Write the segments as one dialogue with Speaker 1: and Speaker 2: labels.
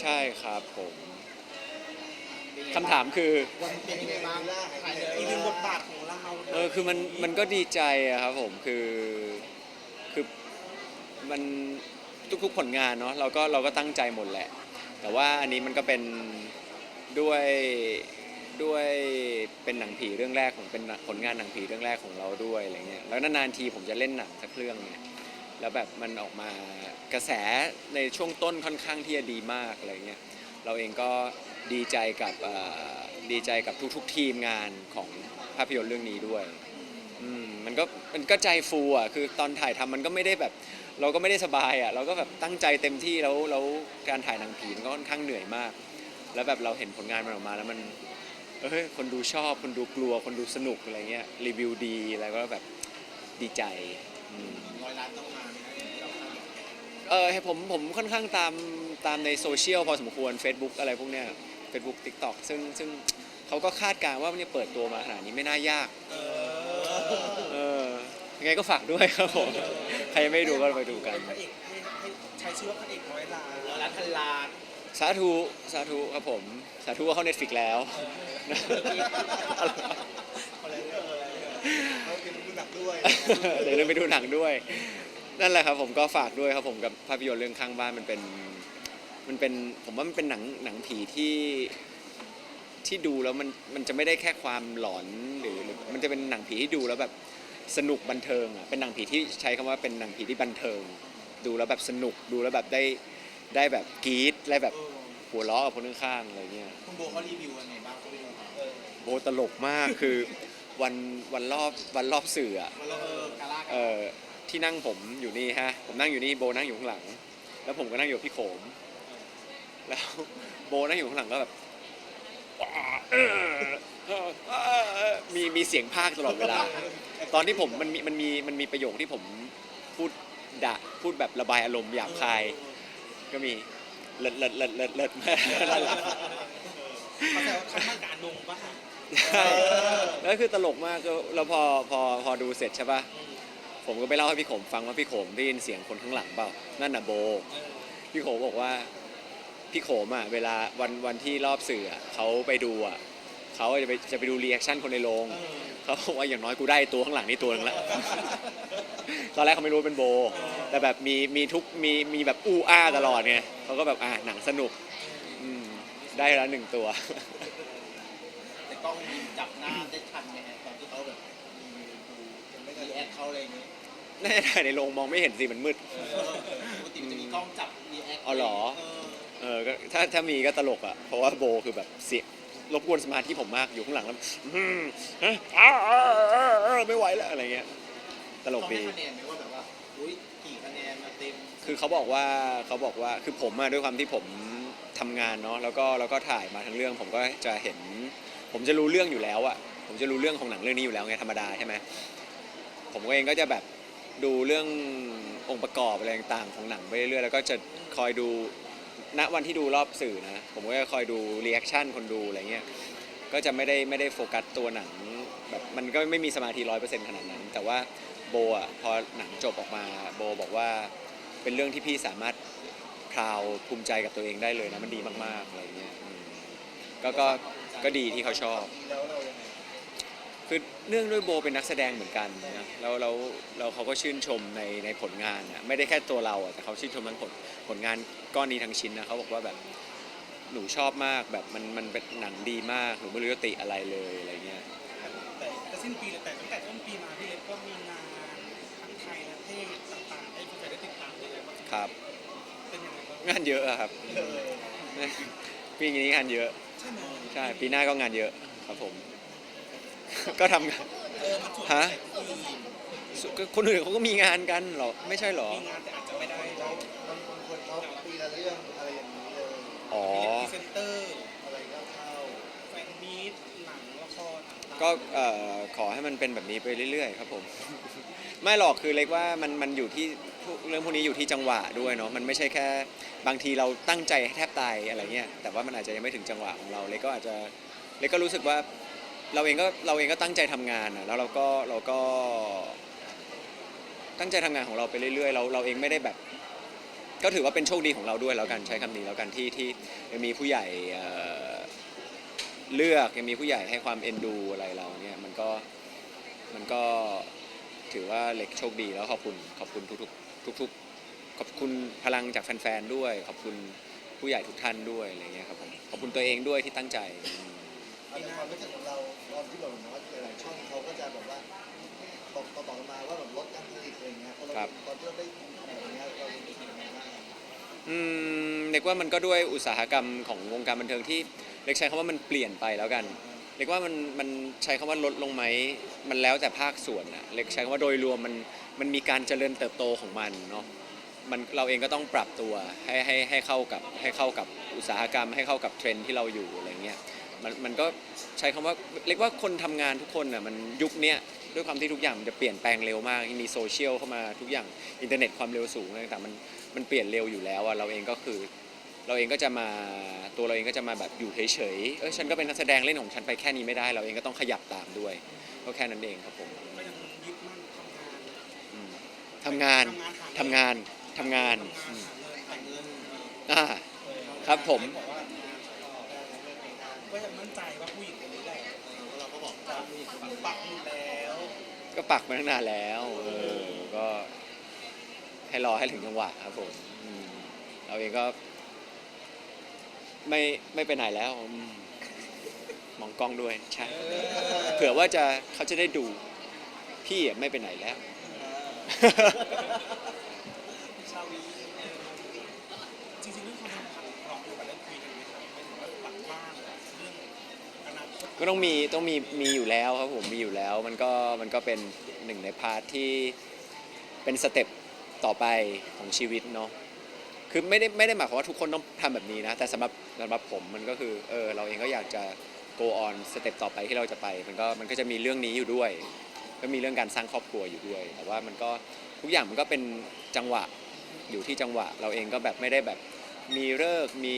Speaker 1: ใช่ครับผมคำถามคือ
Speaker 2: วันเป็นยังไงบ้างถ่าย
Speaker 3: อีกหนึ่งบทบาทของเรา
Speaker 1: เออคือมันมันก็ดีใจอะครับผมคือคือมันทุกๆผลงานเนาะเราก็เราก็ตั้งใจหมดแหละ แต่ว่าอันนี้มันก็เป็นด้วยด้วยเป็นหนังผีเรื่องแรกของเป็นผลงานหนังผีเรื่องแรกของเราด้วยอะไรเงี้ยแล้วนานๆทีผมจะเล่นหนังสักเรื่องเนี่ย แล้วแบบมันออกมากระแสในช่วงต้นค่อนข้างที่จะดีมากอะไรเงี้ยเราเองก็ดีใจกับดีใจกับทุกๆทีมงานของภาพยนตร์เรื่องนี้ด้วยมมันก็มันก็ใจฟูอะคือตอนถ่ายทำมันก็ไม่ได้แบบ เราก็ไม่ได้สบายอะเราก็แบบตั้งใจเต็มที่แล้วแล้วการถ่ายหนังผีมันก็ค่อนข้างเหนื่อยมาก แล้วแบบเราเห็นผลงานมันออกมาแล้วมันเอ้ยคนดูชอบคนดูกลัวคนดูสนุกอะไรเงี้ยรีวิวดีแล้วก็แบบดีใจ
Speaker 2: ร้อยล้านต้องมา
Speaker 1: เออให้ผมผมค่อนข้างตามตามในโซเชียลพอสมควร Facebook อะไรพวกเนี้ย Facebook TikTok ซึ่งซึ่งเขาก็คาดการณ์ว่ามันจะเปิดตัวมาขนาดนี้ไม่น่ายาก
Speaker 3: เออ
Speaker 1: เออยังไงก็ฝากด้วยครับผม ใครยังไม่ดูก็ไปดูกัน
Speaker 3: เป็นพระเอกให้ให้ใช้ชื่อว่าพระเอกร้อยล้าน
Speaker 2: ร้อยล้านพันล้าน
Speaker 1: สาธุ สาธุครับผม สาธุว่าเข้าเน็ตฟิกแล้ว
Speaker 2: อะไรเรื่องอะไรเขาเป็นผู้หนักด้วย
Speaker 1: เดี๋ยวเราไปดูหนังด้วย นั่นแหละครับผมก็ฝากด้วยครับผมกับภาพยนตร์เรื่องข้างบ้านมันเป็นมันเป็นผมว่ามันเป็นหนังหนังผีที่ที่ดูแล้วมันมันจะไม่ได้แค่ความหลอนหรือหรือมันจะเป็นหนังผีที่ดูแล้วแบบสนุกบันเทิงอะเป็นหนังผีที่ใช้คำว่าเป็นหนังผีที่บันเทิง ดูแล้วแบบสนุกดูแล้วแบบได้ได้แบบกรี๊ดและแบบ
Speaker 2: เออ
Speaker 1: หัวเราะกับคนข้างๆอะไรเงี้ย
Speaker 2: คุณโบเขารีวิวยังไงบ้างเขาไปดูเออ
Speaker 1: โบตลกมากคือวันวันรอบวันรอบสื่ออะ
Speaker 2: มันเราเออกาล่า
Speaker 1: เออ ที่นั่งผมอยู่นี่ฮะ ผมนั่งอยู่นี่โบนั่งอยู่ข้างหลัง แล้วผมก็นั่งอยู่กับพี่โขม แล้วโบนั่งอยู่ข้างหลังก็แบบเออเออเออมีมีเสียงภาคตลอดเวลา ตอนที่ผมมันมีมันมีมันมีประโยคที่ผมพูดด่าพูดแบบระบายอารมณ์หยาบคาย ก็มีเลิศเลิศเลิศเลิศเลิศ
Speaker 3: เขาแต่ว่าเขามาการดงป่ะ
Speaker 1: ใช่แล้วคือตลกมากก็แล้วพอพอพอดูเสร็จใช่ปะ ผมก็ไปเล่าให้พี่โขมฟังว่าพี่โขมได้ยินเสียงคนข้างหลังเปล่านั่นน่ะโบ พี่โขมบอกว่าพี่โขมอะเวลาวันวันที่รอบสื่ออะเขาไปดูอะเขาจะไปจะไปดูรีแอคชั่นคนในโรง
Speaker 3: เขา
Speaker 1: บอกว่าอย่างน้อยกูได้ตัวข้างหลังนี่ตัวหนึงละ ตอนแรกเขาไม่รู้ว่าเป็นโบ แต่แบบมีมีทุกมีมีแบบอู้อ้าตลอดไงเขาก็แบบอะหนังสนุกอืมได้แล้วหนึ่งตัว
Speaker 2: แต่กล้องยิงจับหน้าได้ทันไงฮะตอนที่เขาแบบรีดูยังไม่เคยรีแอคเขาอะไรอย่างเงี้ย
Speaker 1: แน่ถ่ายในโรงมองไม่เห็นสิมันมืด
Speaker 2: เออปกติมันจะมีกล้องจับรีแอค
Speaker 1: อ๋อเหรอ
Speaker 2: เออ
Speaker 1: เออก็ถ้าถ้ามีก็ตลกอะ เพราะว่าโบคือแบบเสียงรบกวนสมาธิผมมากอยู่ข้างหลังแล้วอืมฮะอ้าวอ้าวอ้าวอ้าวไม่ไหวแล้วอะไรเงี้ย ตลก
Speaker 2: เขาให้
Speaker 1: ดี
Speaker 2: คะแนนไหมว่าแบบว่า อุ้ยกี่คะแนนมาเต็ม
Speaker 1: คือเขาบอกว่าเขาบอกว่าคือผมอะด้วยความที่ผมทำงานเนาะแล้วก็แล้วก็ถ่ายมาทั้งเรื่อง ผมก็จะเห็น ผมจะรู้เรื่องอยู่แล้วอะผมจะรู้เรื่องของหนังเรื่องนี้อยู่แล้วไงธรรมดาใช่ไหมผมก็เองก็จะแบบ ดูเรื่ององค์ประกอบอะไรต่างๆของหนังไปเรื่อยๆแล้วก็จะคอยดูณวันที่ดูรอบสื่อนะ ผมก็จะคอยดูรีแอคชั่นคนดูอะไรเงี้ยก็จะไม่ได้ไม่ได้โฟกัสตัวหนังแบบมันก็ไม่มีสมาธิร้อยเปอร์เซ็นต์ขนาดนั้น แต่ว่าโบอะพอหนังจบออกมาโบบอกว่าเป็นเรื่องที่พี่สามารถพราวภูมิใจกับตัวเองได้เลยนะมันดีมากๆอะไรเงี้ยอืมก็ก็ก็ดีที่เขาชอบ
Speaker 2: แล้วเรา
Speaker 1: คือเนื่องด้วยโบเป็นนักแสดงเหมือนกันนะแล้วแล้วแล้วเขาก็ชื่นชมในในผลงานอะไม่ได้แค่ตัวเราอะแต่เขาชื่นชมทั้งผลผลงานก้อนนี้ทั้งชิ้นนะเขาบอกว่าแบบหนูชอบมากแบบมันมันเป็นหนังดีมากหนูไม่รู้จะติอะไรเลยอะไรเงี้ย
Speaker 3: แต่แต่สิ้นปีเลยแต่ตั้งแต่ต้นปีมาพี่เล็กก็มีงานทั้งไทยและเทศต่างๆให้แฟนๆได้ติดตามได้เลยว่า
Speaker 1: ครับ
Speaker 3: เป็นยังไงบ้าง
Speaker 1: งานเยอะอะครับ
Speaker 2: เออ
Speaker 1: ปีนี้งานเยอะ
Speaker 3: ใช่ไหม
Speaker 1: ใช่ ปีหน้าก็งานเยอะครับผม ก็ทำงาน
Speaker 3: เออมันส่วน
Speaker 1: ฮะ
Speaker 3: แต่ปี
Speaker 1: สุก็คนอื่นเขาก็มีงานกันเหรอไม่ใช่เหรอ
Speaker 3: มีงานแต่อาจจะไม่ได้
Speaker 2: แล้วบางคนเขาปีละเรื่องอะไรอย่างนี้เลย
Speaker 1: อ๋อ
Speaker 3: มีพรีเซนเตอร์
Speaker 2: อะไรก็เข้า
Speaker 3: แฟนมีตหนังละครต่างๆ
Speaker 1: ก็เอ่อขอให้มันเป็นแบบนี้ไปเรื่อยๆครับผมไม่หรอกคือเล็กว่ามันมันอยู่ที่พวกเรื่องพวกนี้อยู่ที่จังหวะด้วยเนาะมันไม่ใช่แค่บางทีเราตั้งใจให้แทบตายอะไรเงี้ยแต่ว่ามันอาจจะยังไม่ถึงจังหวะของเราเล็กก็อาจจะเล็กก็รู้สึกว่า เราเองก็เราเองก็ตั้งใจทำงานอะแล้วเราก็เราก็ตั้งใจทำงานของเราไปเรื่อยๆ เราเราเองไม่ได้แบบ ก็ถือว่าเป็นโชคดีของเราด้วยแล้วกันใช้คำนี้แล้วกันที่ที่ยังมีผู้ใหญ่เลือกยังมีผู้ใหญ่ให้ความเอ็นดูอะไรเราเนี่ยมันก็มันก็ถือว่าเล็กโชคดีแล้วขอบคุณขอบคุณทุกๆทุกๆขอบคุณพลังจากแฟนๆด้วย ขอบคุณผู้ใหญ่ทุกท่านด้วยอะไรเงี้ยครับผมขอบคุณตัวเองด้วยที่ตั้งใจ
Speaker 2: ในความรู้สึกของเราตอนที่แบบว่าหลายๆช่องเขาก็จะแบบว่าตกต่อต่อมาว่าแบบลดการผลิตอะไรอย่างเงี้ยพอเราตอนที่เราได้ยินแบบนี้เรารู้สึกยังไงบ้าง
Speaker 1: อืมเรียกว่ามันก็ด้วยอุตสาหกรรมของวงการบันเทิงที่เรียกใช้คำว่ามันเปลี่ยนไปแล้วกันเรียกว่ามันมันใช้คำว่าลดลงไหมมันแล้วแต่ภาคส่วนนะเรียกใช้คำว่าโดยรวมมันมันมีการเจริญเติบโตของมันเนาะมันเราเองก็ต้องปรับตัวให้ให้ให้เข้ากับให้เข้ากับอุตสาหกรรม ให้เข้ากับเทรนด์ที่เราอยู่อะไรเงี้ย มันมันก็ใช้คำว่าเรียกว่าคนทำงานทุกคนน่ะมันยุคเนี้ยด้วยความที่ทุกอย่างมันจะเปลี่ยนแปลงเร็วมากมีโซเชียลเข้ามาทุกอย่างอินเทอร์เน็ตความเร็วสูงอะไรต่างๆมันมันเปลี่ยนเร็วอยู่แล้วอะเราเองก็คือ เราเองก็จะมาตัวเราเองก็จะมาแบบอยู่เฉยๆเอ้ยฉันก็เป็นนักแสดงเล่นของฉันไปแค่นี้ไม่ได้ เราเองก็ต้องขยับตามด้วยก็แค่นั้นเองครับผม
Speaker 3: ก็ยังยึดมั่นทำงาน
Speaker 1: อืมทำงานทำงานทำงานอืม
Speaker 3: หาเงิน
Speaker 1: อ่า ครับผม
Speaker 3: บอกว่า ก็ยังมั่นใจว่าผู้หญิงคนนี้แหละ
Speaker 2: เราก็บอก
Speaker 3: จะมีปักหมุดแล้ว
Speaker 1: ก็ปักมาตั้งนานแล้วเออก็ให้รอให้ถึงจังหวะครับผมอืมเราเองก็ ไม่ไม่ไปไหนแล้วอืมมองกล้องด้วยใช่เผื่อว่าจะเขาจะได้ดู พี่อะไม่ไปไหนแล้ว
Speaker 3: ชาวีจริงๆเรื่องความ ก็ต้
Speaker 1: องมีต้องมีมีอยู่แล้วครับผมมีอยู่แล้วมันก็มันก็เป็นหนึ่งในพาร์ทที่เป็นสเต็ปต่อไปของชีวิตเนาะคือไม่ได้ไม่ได้หมายความว่าทุกคนต้องทำแบบนี้นะแต่สำหรับสำหรับผมมันก็คือเออเราเองก็อยากจะ go on สเต็ปต่อไปที่เราจะไป มันก็มันก็จะมีเรื่องนี้อยู่ด้วย ก็มีเรื่องการสร้างครอบครัวอยู่ด้วย แต่ว่ามันก็ทุกอย่างมันก็เป็นจังหวะอยู่ที่จังหวะ เราเองก็แบบไม่ได้แบบมีเลิกษ์มี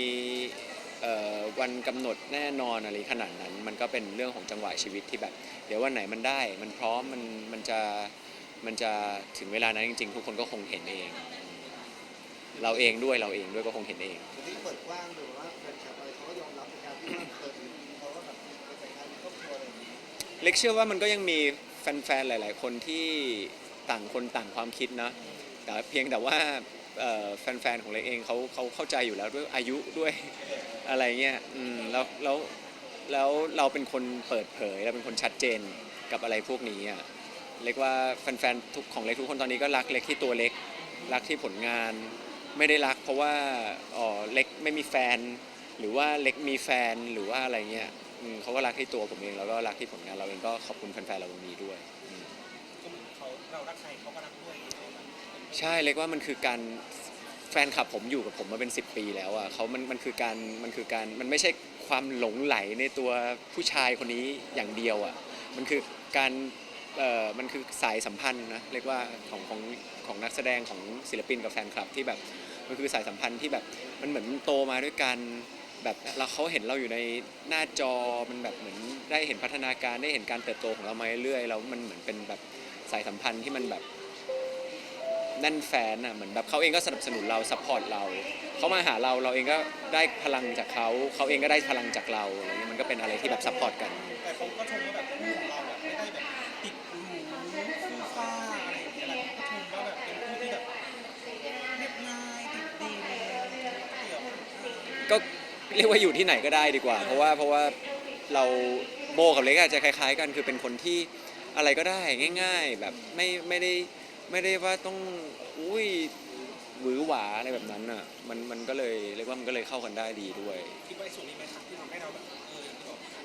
Speaker 1: วันกำหนดแน่นอนอะไรขนาดนั้น มันก็เป็นเรื่องของจังหวะชีวิตที่แบบ เดี๋ยววันไหนมันได้ มันพร้อมมันมันจะมันจะถึงเวลานั้นจริง ๆ ทุกคนก็คงเห็นเอง เราเองด้วยเราเองด้วยก็คงเห็นเอง
Speaker 2: วันนี้เปิดกว้างหรือว่าแฟนคลับอะไรเขาก็ยอมรับในการที่ว่าเปิดเขาก็แบบไปแต่งงานมีครอบครัวอะไรอย่างนี้
Speaker 1: เล็กเชื่อว่ามันก็ยังมีแฟนๆหลาย ๆ คนที่ต่างคนต่างความคิดนะแต่เพียงแต่ว่าเอ่อ แฟนๆของเล็กเองเขาเขาเข้าใจอยู่แล้วด้วยอายุด้วยอะไรเงี้ยอืมแล้วแล้วแล้วเราเป็นคนเปิดเผยเราเป็นคนชัดเจนกับอะไรพวกนี้อะเล็กว่าแฟนๆทุกของเล็กทุกคนตอนนี้ก็รักเล็กที่ตัวเล็กรักที่ผลงาน ไม่ได้รัก เพราะว่าอ๋อเล็กไม่มีแฟน หรือว่าเล็กมีแฟนหรือว่าอะไรเงี้ยเขาก็รักที่ตัวผมเองแล้วก็รักที่ผลงานเราเองก็ขอบคุณแฟนๆเราวันนี้ด้วย
Speaker 3: เหมือนเขาเรารักใครเขาก็รักด้วย
Speaker 1: ใช่เล็กว่ามันคือการแฟนคลับผมอยู่กับผมมาเป็น 10 ปีแล้วอะเขามันมันคือการมันคือการมันไม่ใช่ความหลงไหลในตัวผู้ชายคนนี้อย่างเดียวอะมันคือการเอ่อมันคือสายสัมพันธ์นะเรียกว่าของของของนักแสดงของศิลปินกับแฟนคลับที่แบบมันคือสายสัมพันธ์ที่แบบมันเหมือนโตมาด้วยกันแบบเราเขาเห็นเราอยู่ในหน้าจอมันแบบเหมือนได้เห็นพัฒนาการได้เห็นการเติบโตของเรามาเรื่อยๆแล้วมันเหมือนเป็นแบบสายสัมพันธ์ที่มันแบบ แน่นแฟนอะเหมือนแบบเขาเองก็สนับสนุนเราซัพพอร์ตเราเขามาหาเราเราเองก็ได้พลังจากเขาเขาเองก็ได้พลังจากเราอะไรเงี้ยมันก็เป็นอะไรที่แบบซัพพอร์ตกัน
Speaker 3: แต่เขาก็ชมว่าแบบคู่ของเราแบบไม่ได้แบบติดหรูฟูฟ้าอะไรอย่างเงี้ยแหละเขาชมว่าแบบเป็นคู่ที่แบบเรียบง่ายติดดีเกี่ยว
Speaker 1: ก็เรียกว่าอยู่ที่ไหนก็ได้ดีกว่า เพราะว่าเพราะว่าเราโบกับเล็กอาจจะคล้าย ๆ กันคือเป็นคนที่อะไรก็ได้ง่าย ๆ แบบไม่ไม่ได้ ไม่ได้ว่าต้องอุ้ยหวือหวาอะไรแบบนั้นอะมันมันก็เลยเรียกว่ามันก็เลยเข้ากันได้ดีด้วย
Speaker 3: คิดว่าส่วนนี้ไหมครับที่ทำให้เราแบบเออ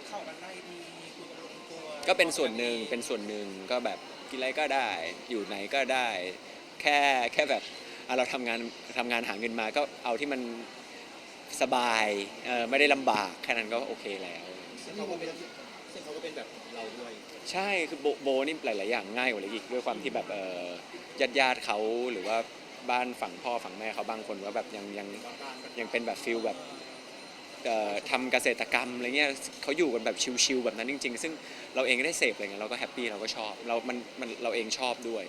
Speaker 3: เข้ากันได้ดีคุยกันลงตัว
Speaker 1: ก็เป็นส่วนหนึ่งเป็นส่วนหนึ่งก็แบบกินอะไรก็ได้ อยู่ไหนก็ได้ แค่แค่แบบอะเราทำงานทำงานหาเงินมาก็เอาที่มันสบายเออไม่ได้ลำบากแค่นั้นก็โอเคแล้ว
Speaker 2: ซึ่งเขาก็เป็นซึ่งเขาก็เป็นแบบเราด้วย
Speaker 1: ใช่คือโบโบนี่หลาย ๆ อย่างง่ายกว่าเลยอีกด้วยความที่แบบเออญาติญาติๆเขาหรือว่าบ้านฝั่งพ่อฝั่งแม่เขาบางคนว่าแบบยังยังยังเป็นแบบฟิลแบบเอ่อทำเกษตรกรรมอะไรเงี้ยเขาอยู่กันแบบชิลๆแบบนั้นจริง ๆ ซึ่งเราเองได้เสพอะไรเงี้ยเราก็แฮปปี้เราก็ชอบเรามันมันเราเองชอบด้วย